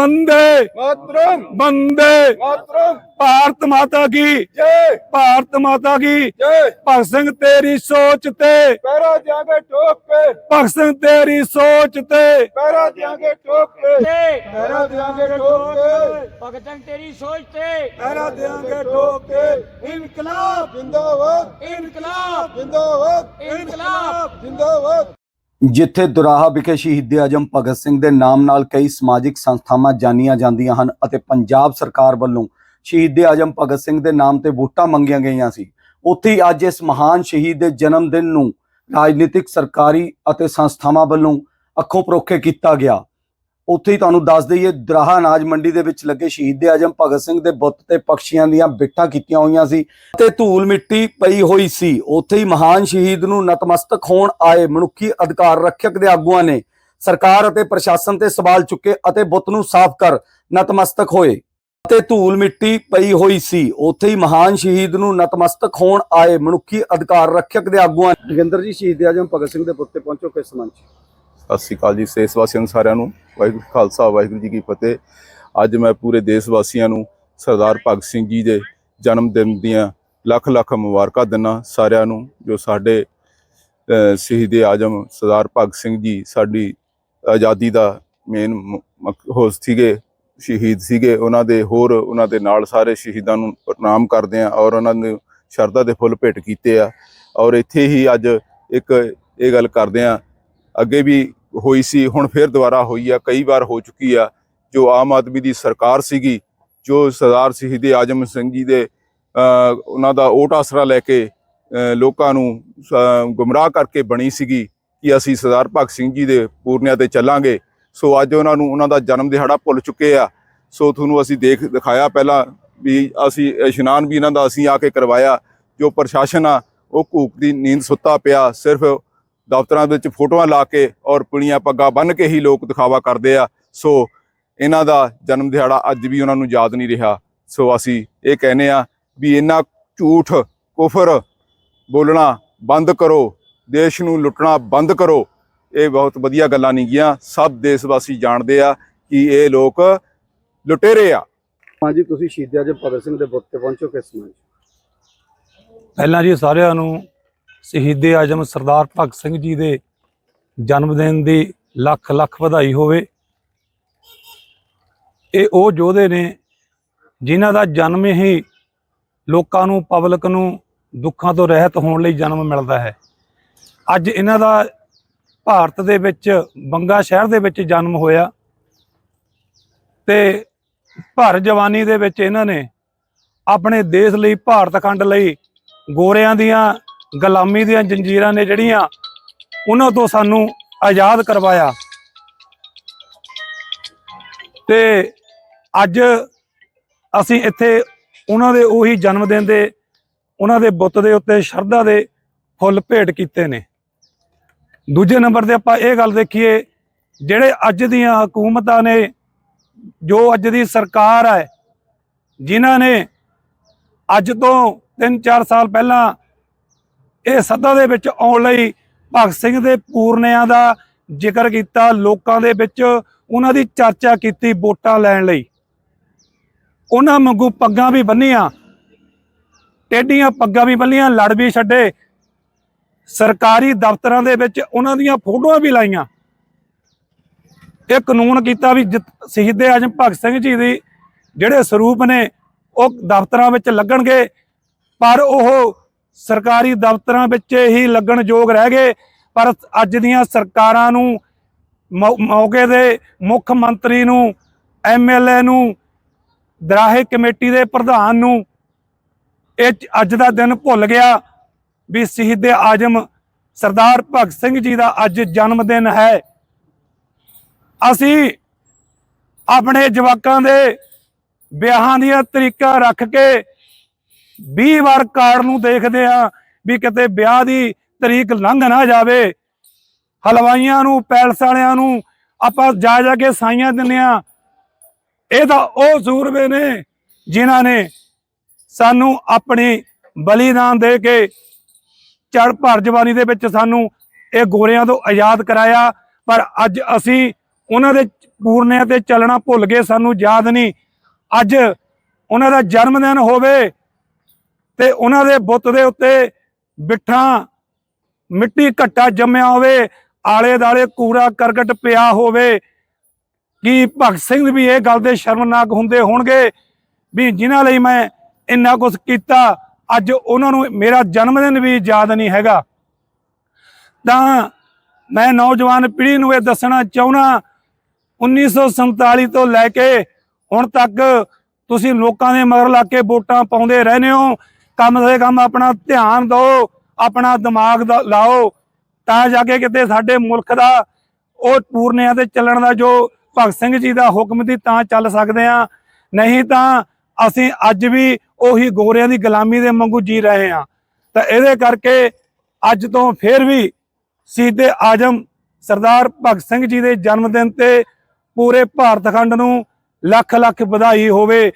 ਬੰਦੇ। ਮਾਤਰਮ। ਬੰਦੇ। ਮਾਤਰਮ। ਭਾਰਤ ਮਾਤਾ ਕੀ? ਜੈ। ਭਾਰਤ ਮਾਤਾ ਕੀ? ਜੈ। ਭਗਤ ਸਿੰਘ ਤੇਰੀ ਸੋਚ ਤੇ। ਪੈਰਾ ਜਾਵੇ ਟੋਕ ਕੇ। ਭਗਤ ਸਿੰਘ ਤੇਰੀ ਸੋਚ ਤੇ। ਪੈਰਾ ਦਿਆਂਗੇ ਟੋਕ ਕੇ। ਪੈਰਾ ਦਿਆਂਗੇ ਟੋਕ ਕੇ। ਭਗਤ ਸਿੰਘ ਤੇਰੀ ਸੋਚ ਤੇ। ਪੈਰਾ ਦਿਆਂਗੇ ਟੋਕ ਕੇ। ਇਨਕਲਾਬ। ਜਿੰਦਾਬਾਦ। ਇਨਕਲਾਬ। ਜਿੰਦਾਬਾਦ। ਇਨਕਲਾਬ। ਜਿੰਦਾਬਾਦ। ਜਿੱਥੇ ਦੁਰਾਹਾ ਵਿਖੇ ਸ਼ਹੀਦ ਆਜਮ ਭਗਤ ਸਿੰਘ ਦੇ ਨਾਮ ਨਾਲ ਕਈ ਸਮਾਜਿਕ ਸੰਸਥਾਵਾਂ ਜਾਣੀਆਂ ਜਾਂਦੀਆਂ ਹਨ ਅਤੇ ਪੰਜਾਬ ਸਰਕਾਰ ਵੱਲੋਂ ਸ਼ਹੀਦ ਆਜਮ ਭਗਤ ਸਿੰਘ ਦੇ ਨਾਮ ਤੇ ਵੋਟਾਂ ਮੰਗੀਆਂ ਗਈਆਂ ਸੀ। ਉੱਥੇ ਹੀ ਅੱਜ ਇਸ ਮਹਾਨ ਸ਼ਹੀਦ ਦੇ ਜਨਮ ਦਿਨ ਨੂੰ ਰਾਜਨੀਤਿਕ, ਸਰਕਾਰੀ ਅਤੇ ਸੰਸਥਾਵਾਂ ਵੱਲੋਂ ਅੱਖੋਂ ਪਰੋਖੇ ਕੀਤਾ ਗਿਆ। ਉੱਥੇ ਹੀ ਤੁਹਾਨੂੰ ਦੱਸ ਦਈਏ, ਦਰਾਹਾ ਅਨਾਜ ਮੰਡੀ ਦੇ ਵਿੱਚ ਲੱਗੇ ਸ਼ਹੀਦ ਆਜਮ ਭਗਤ ਸਿੰਘ ਦੇ ਬੁੱਤ ਤੇ ਪੰਛੀਆਂ ਦੀਆਂ ਬਿੱਟਾਂ ਕੀਤੀਆਂ ਹੋਈਆਂ ਸੀ ਤੇ ਧੂਲ ਮਿੱਟੀ ਪਈ ਹੋਈ ਸੀ। ਉੱਥੇ ਹੀ ਮਹਾਨ ਸ਼ਹੀਦ ਨੂੰ ਨਤਮਸਤਕ ਹੋਣ ਆਏ ਮਨੁੱਖੀ ਅਧਿਕਾਰ ਰੱਖਿਅਕ ਦੇ ਆਗੂਆਂ ਨੇ ਸਰਕਾਰ ਅਤੇ ਪ੍ਰਸ਼ਾਸਨ ਤੇ ਸਵਾਲ ਚੁੱਕੇ ਅਤੇ ਬੁੱਤ ਨੂੰ ਸਾਫ਼ ਕਰ ਨਤਮਸਤਕ ਹੋਏ ਤੇ ਧੂਲ ਮਿੱਟੀ ਪਈ ਹੋਈ ਸੀ। ਉੱਥੇ ਹੀ ਮਹਾਨ ਸ਼ਹੀਦ ਨੂੰ ਨਤਮਸਤਕ ਹੋਣ ਆਏ ਮਨੁੱਖੀ ਅਧਿਕਾਰ ਰੱਖਿਅਕ ਦੇ ਆਗੂਆਂ ਜੋਗਿੰਦਰ ਜੀ, ਸ਼ਹੀਦ ਆਜਮ ਭਗਤ ਸਿੰਘ ਦੇ ਬੁੱਤ ਤੇ ਪਹੁੰਚੋ ਕਿਸ ਸਮਾਂ ਸਤਿ ਸ਼੍ਰੀ ਅਕਾਲ ਜੀ ਸੇਸ ਵਾਸੀਆਂ ਨੂੰ ਸਾਰਿਆਂ ਨੂੰ। ਵਾਹਿਗੁਰੂ ਖਾਲਸਾ ਵਾਹਿਗੁਰੂ ਜੀ ਕੀ ਫਤਿਹ। ਅੱਜ ਮੈਂ ਪੂਰੇ ਦੇਸ਼ ਵਾਸੀਆਂ ਨੂੰ ਸਰਦਾਰ ਭਗਤ ਸਿੰਘ ਜੀ ਦੇ ਜਨਮ ਦਿਨ ਦੀਆਂ ਲੱਖ ਲੱਖ ਮੁਬਾਰਕਾਂ ਦਿੰਦਾ ਸਾਰਿਆਂ ਨੂੰ ਜੋ ਸਾਡੇ ਅਹ, ਸ਼ਹੀਦ ਆਜਮ ਸਰਦਾਰ ਭਗਤ ਸਿੰਘ ਜੀ ਸਾਡੀ ਆਜ਼ਾਦੀ ਦਾ ਮੇਨ ਹੋਸ ਸੀਗੇ ਸ਼ਹੀਦ ਸੀਗੇ। ਉਹਨਾਂ ਦੇ ਹੋਰ ਉਹਨਾਂ ਦੇ ਨਾਲ ਸਾਰੇ ਸ਼ਹੀਦਾਂ ਨੂੰ ਪ੍ਰਣਾਮ ਕਰਦੇ ਆ ਔਰ ਉਹਨਾਂ ਨੂੰ ਸ਼ਰਧਾ ਦੇ ਫੁੱਲ ਭੇਟ ਕੀਤੇ ਆ। ਔਰ ਇੱਥੇ ਹੀ ਅੱਜ ਇੱਕ ਇਹ ਗੱਲ ਕਰਦੇ ਆ ਅੱਗੇ ਵੀ ਹੋਈ ਸੀ, ਹੁਣ ਫਿਰ ਦੁਬਾਰਾ ਹੋਈ ਆ, ਕਈ ਵਾਰ ਹੋ ਚੁੱਕੀ ਆ। ਜੋ ਆਮ ਆਦਮੀ ਦੀ ਸਰਕਾਰ ਸੀਗੀ, ਜੋ ਸਰਦਾਰ ਸ਼ਹੀਦ ਆਜਮ ਸਿੰਘ ਜੀ ਦੇ ਉਹਨਾਂ ਦਾ ਓਟ ਆਸਰਾ ਲੈ ਕੇ ਲੋਕਾਂ ਨੂੰ ਗੁੰਮਰਾਹ ਕਰਕੇ ਬਣੀ ਸੀਗੀ ਕਿ ਅਸੀਂ ਸਰਦਾਰ ਭਗਤ ਸਿੰਘ ਜੀ ਦੇ ਪੂਰਨਿਆਂ ਤੇ ਚੱਲਾਂਗੇ। ਸੋ ਅੱਜ ਉਹਨਾਂ ਨੂੰ, ਉਹਨਾਂ ਦਾ ਜਨਮ ਦਿਹਾੜਾ ਭੁੱਲ ਚੁੱਕੇ ਆ। ਸੋ ਤੁਹਾਨੂੰ ਅਸੀਂ ਦੇਖ, ਦਿਖਾਇਆ ਪਹਿਲਾਂ ਵੀ ਅਸੀਂ ਇਸ਼ਨਾਨ ਵੀ ਇਹਨਾਂ ਦਾ ਅਸੀਂ ਆ ਕੇ ਕਰਵਾਇਆ। ਜੋ ਪ੍ਰਸ਼ਾਸਨ ਆ, ਉਹ ਘੂਕ ਦੀ ਨੀਂਦ ਸੁੱਤਾ ਪਿਆ, ਸਿਰਫ ਦਫ਼ਤਰਾਂ ਵਿੱਚ ਫੋਟੋਆਂ ਲਾ ਕੇ ਔਰ ਪੁਲੀਆਂ ਪੱਗਾਂ ਬੰਨ੍ਹ ਕੇ ਹੀ ਲੋਕ ਦਿਖਾਵਾ ਕਰਦੇ ਆ। ਸੋ ਇਹਨਾਂ ਦਾ ਜਨਮ ਦਿਹਾੜਾ ਅੱਜ ਵੀ ਉਹਨਾਂ ਨੂੰ ਯਾਦ ਨਹੀਂ ਰਿਹਾ। ਸੋ ਅਸੀਂ ਇਹ ਕਹਿੰਦੇ ਆ ਵੀ ਇਹਨਾਂ ਝੂਠ ਕੁਫਰ ਬੋਲਣਾ ਬੰਦ ਕਰੋ ਦੇਸ਼ ਨੂੰ ਲੁੱਟਣਾ ਬੰਦ ਕਰੋ ਇਹ ਬਹੁਤ ਵਧੀਆ ਗੱਲਾਂ ਨਹੀਂ ਗੀਆਂ। ਸਭ ਦੇਸ਼ ਵਾਸੀ ਜਾਣਦੇ ਆ ਕਿ ਇਹ ਲੋਕ ਲੁਟੇਰੇ ਆ। ਹਾਂਜੀ ਤੁਸੀਂ ਸ਼ਹੀਦ ਆਜਮ ਭਗਤ ਸਿੰਘ ਦੇ ਬੁੱਤ ਤੇ ਪਹੁੰਚੋ ਕਿਸ ਸਮਾਂ ਪਹਿਲਾਂ ਜੀ ਸਾਰਿਆਂ ਨੂੰ ਸ਼ਹੀਦੇ ਆਜਮ ਸਰਦਾਰ ਭਗਤ ਸਿੰਘ ਜੀ ਦੇ ਜਨਮ ਦਿਨ ਦੀ ਲੱਖ ਲੱਖ ਵਧਾਈ ਹੋਵੇ। ਇਹ ਉਹ ਯੋਧੇ ਨੇ ਜਿਨ੍ਹਾਂ ਦਾ ਜਨਮ ਹੀ ਲੋਕਾਂ ਨੂੰ, ਪਬਲਿਕ ਨੂੰ ਦੁੱਖਾਂ ਤੋਂ ਰਹਿਤ ਹੋਣ ਲਈ ਜਨਮ ਮਿਲਦਾ ਹੈ। ਅੱਜ ਇਹਨਾਂ ਦਾ ਭਾਰਤ ਦੇ ਵਿੱਚ, ਬੰਗਾ ਸ਼ਹਿਰ ਦੇ ਵਿੱਚ ਜਨਮ ਹੋਇਆ ਤੇ ਭਰ ਜਵਾਨੀ ਦੇ ਵਿੱਚ ਇਹਨਾਂ ਨੇ ਆਪਣੇ ਦੇਸ਼ ਲਈ, ਭਾਰਤ ਖੰਡ ਲਈ ਗੋਰਿਆਂ ਦੀਆਂ ਗੁਲਾਮੀ ਦੀਆਂ ਜੰਜੀਰਾਂ ਨੇ ਜਿਹੜੀਆਂ ਉਹਨਾਂ ਤੋਂ ਸਾਨੂੰ ਆਜ਼ਾਦ ਕਰਵਾਇਆ। ਤੇ ਅੱਜ ਅਸੀਂ ਇੱਥੇ ਉਹਨਾਂ ਦੇ ਉਹੀ ਜਨਮ ਦਿਨ ਦੇ, ਉਹਨਾਂ ਦੇ ਬੁੱਤ ਦੇ ਉੱਤੇ ਸ਼ਰਧਾ ਦੇ ਫੁੱਲ ਭੇਟ ਕੀਤੇ ਨੇ। ਦੂਜੇ ਨੰਬਰ ਤੇ ਆਪਾਂ ਇਹ ਗੱਲ ਦੇਖੀਏ, ਜਿਹੜੇ ਅੱਜ ਦੀਆਂ ਹਕੂਮਤਾਂ ਨੇ, ਜੋ ਅੱਜ ਦੀ ਸਰਕਾਰ ਹੈ, ਜਿਨ੍ਹਾਂ ਨੇ ਅੱਜ ਤੋਂ 3-4 ਸਾਲ ਪਹਿਲਾਂ ਇਹ ਸੱਤਾ ਦੇ ਵਿੱਚ ਆਉਣ ਲਈ ਭਗਤ ਸਿੰਘ ਦੇ ਪੂਰਨਿਆਂ ਦਾ ਜ਼ਿਕਰ ਕੀਤਾ, ਲੋਕਾਂ ਦੇ ਵਿੱਚ ਉਹਨਾਂ ਦੀ ਚਰਚਾ ਕੀਤੀ ਵੋਟਾਂ ਲੈਣ ਲਈ। ਉਹਨਾਂ ਵਾਂਗੂ ਪੱਗਾਂ ਵੀ ਬੰਨੀਆਂ ਟੇਡੀਆਂ ਪੱਗਾਂ ਵੀ ਬੰਨੀਆਂ, ਲੜ ਵੀ ਛੱਡੇ। ਸਰਕਾਰੀ ਦਫ਼ਤਰਾਂ ਦੇ ਵਿੱਚ ਉਹਨਾਂ ਦੀਆਂ ਫੋਟੋਆਂ ਵੀ ਲਾਈਆਂ। ਇਹ ਕਾਨੂੰਨ ਕੀਤਾ ਵੀ ਜਿਤ- ਸ਼ਹੀਦ ਆਜਮ ਭਗਤ ਸਿੰਘ ਜੀ ਦੀ ਜਿਹੜੇ ਸਰੂਪ ਨੇ, ਉਹ ਦਫ਼ਤਰਾਂ ਵਿੱਚ ਲੱਗਣਗੇ, ਪਰ ਉਹ ਸਰਕਾਰੀ ਦਫ਼ਤਰਾਂ ਵਿੱਚ ਹੀ ਲੱਗਣ ਯੋਗ ਰਹਿ ਗਏ, ਪਰ ਅੱਜ ਦੀਆਂ ਸਰਕਾਰਾਂ ਨੂੰ ਮੌਕੇ ਦੇ ਮੁੱਖ ਮੰਤਰੀ ਨੂੰ ਐਮਐਲਏ ਨੂੰ, ਦਰਾਹੇ ਕਮੇਟੀ ਦੇ ਪ੍ਰਧਾਨ ਨੂੰ ਇਹ ਅੱਜ ਦਾ ਦਿਨ ਭੁੱਲ ਗਿਆ ਵੀ ਸ਼ਹੀਦ ਆਜਮ ਸਰਦਾਰ ਭਗਤ ਸਿੰਘ ਜੀ ਦਾ ਅੱਜ ਜਨਮ ਦਿਨ ਹੈ। ਅਸੀਂ ਆਪਣੇ ਜਵਾਕਾਂ ਦੇ ਵਿਆਹਾਂ ਦੀਆਂ ਤਰੀਕਾ ਰੱਖ ਕੇ 20 ਵਾਰ ਕਾਰਡ ਨੂੰ ਦੇਖਦੇ ਆ ਵੀ ਕਿਤੇ ਵਿਆਹ ਦੀ ਤਰੀਕ ਲੰਘ ਨਾ ਜਾਵੇ। ਹਲਵਾਈਆਂ ਨੂੰ, ਪੈਲਸ ਵਾਲਿਆਂ ਨੂੰ ਆਪਾਂ ਜਾ ਜਾ ਕੇ ਸਾਈਆਂ ਦਿੰਦੇ ਆ ਇਹ ਤਾਂ ਉਹ ਸੂਰਬੇ ਨੇ ਜਿਨ੍ਹਾਂ ਨੇ ਸਾਨੂੰ ਆਪਣੀ ਬਲੀਦਾਨ ਦੇ ਕੇ ਚੜ ਭਰ ਜਵਾਨੀ ਦੇ ਵਿੱਚ ਸਾਨੂੰ ਇਹ ਗੋਰਿਆਂ ਤੋਂ ਆਜ਼ਾਦ ਕਰਾਇਆ। ਪਰ ਅੱਜ ਅਸੀਂ ਉਹਨਾਂ ਦੇ ਪੂਰਨਿਆਂ ਤੇ ਚੱਲਣਾ ਭੁੱਲ ਗਏ, ਸਾਨੂੰ ਯਾਦ ਨਹੀਂ। ਅੱਜ ਉਹਨਾਂ ਦਾ ਜਨਮ ਦਿਨ ਹੋਵੇ ਤੇ ਉਹਨਾਂ ਦੇ ਬੁੱਤ ਦੇ ਉੱਤੇ ਬਿੱਠਾਂ ਮਿੱਟੀ ਘੱਟਾ ਜੰਮਿਆ ਹੋਵੇ ਆਲੇ ਦਾਲੇ ਕੂੜਾ ਕਰਕਟ ਪਿਆ ਹੋਵੇ। ਕਿ ਭਗਤ ਸਿੰਘ ਵੀ ਇਹ ਗੱਲ ਦੇ ਸ਼ਰਮਨਾਕ ਹੁੰਦੇ ਹੋਣਗੇ? ਵੀ ਜਿਨ੍ਹਾਂ ਲਈ ਮੈਂ ਇੰਨਾ ਕੁਝ ਕੀਤਾ, ਅੱਜ ਉਹਨਾਂ ਨੂੰ ਮੇਰਾ ਜਨਮ ਦਿਨ ਵੀ ਯਾਦ ਨਹੀਂ ਹੈਗਾ। ਤਾਂ ਮੈਂ ਨੌਜਵਾਨ ਪੀੜ੍ਹੀ ਨੂੰ ਇਹ ਦੱਸਣਾ ਚਾਹੁੰਦਾ 1947 ਤੋਂ ਲੈ ਕੇ ਹੁਣ ਤੱਕ ਤੁਸੀਂ ਲੋਕਾਂ ਦੇ ਮਗਰ ਲਾ ਕੇ ਵੋਟਾਂ ਪਾਉਂਦੇ ਰਹਿੰਦੇ ਹੋ। ਕੰਮ ਸੇ ਕੰਮ ਆਪਣਾ ਧਿਆਨ ਦਿਓ, ਆਪਣਾ ਦਿਮਾਗ ਦਾ ਲਾਓ। ਤਾਂ ਜਾ ਕੇ ਕਿਤੇ ਸਾਡੇ ਮੁਲਕ ਦਾ, ਉਹ ਪੂਰਨਿਆਂ ਤੇ ਚੱਲਣ ਦਾ ਜੋ ਭਗਤ ਸਿੰਘ ਜੀ ਦਾ ਹੁਕਮ ਦੀ ਤਾਂ ਚੱਲ ਸਕਦੇ ਆ ਨਹੀਂ ਤਾਂ ਅਸੀਂ ਅੱਜ ਵੀ ਉਹੀ ਗੋਰਿਆਂ ਦੀ ਗੁਲਾਮੀ ਦੇ ਵਾਂਗੂ ਜੀ ਰਹੇ ਆ ਤਾਂ ਇਹਦੇ ਕਰਕੇ ਅੱਜ ਤੋਂ ਫੇਰ ਵੀ ਸ਼ਹੀਦੇ ਆਜਮ ਸਰਦਾਰ ਭਗਤ ਸਿੰਘ ਜੀ ਦੇ ਜਨਮ ਦਿਨ ਤੇ ਪੂਰੇ ਭਾਰਤ ਖੰਡ ਨੂੰ ਲੱਖ ਲੱਖ ਵਧਾਈ ਹੋਵੇ।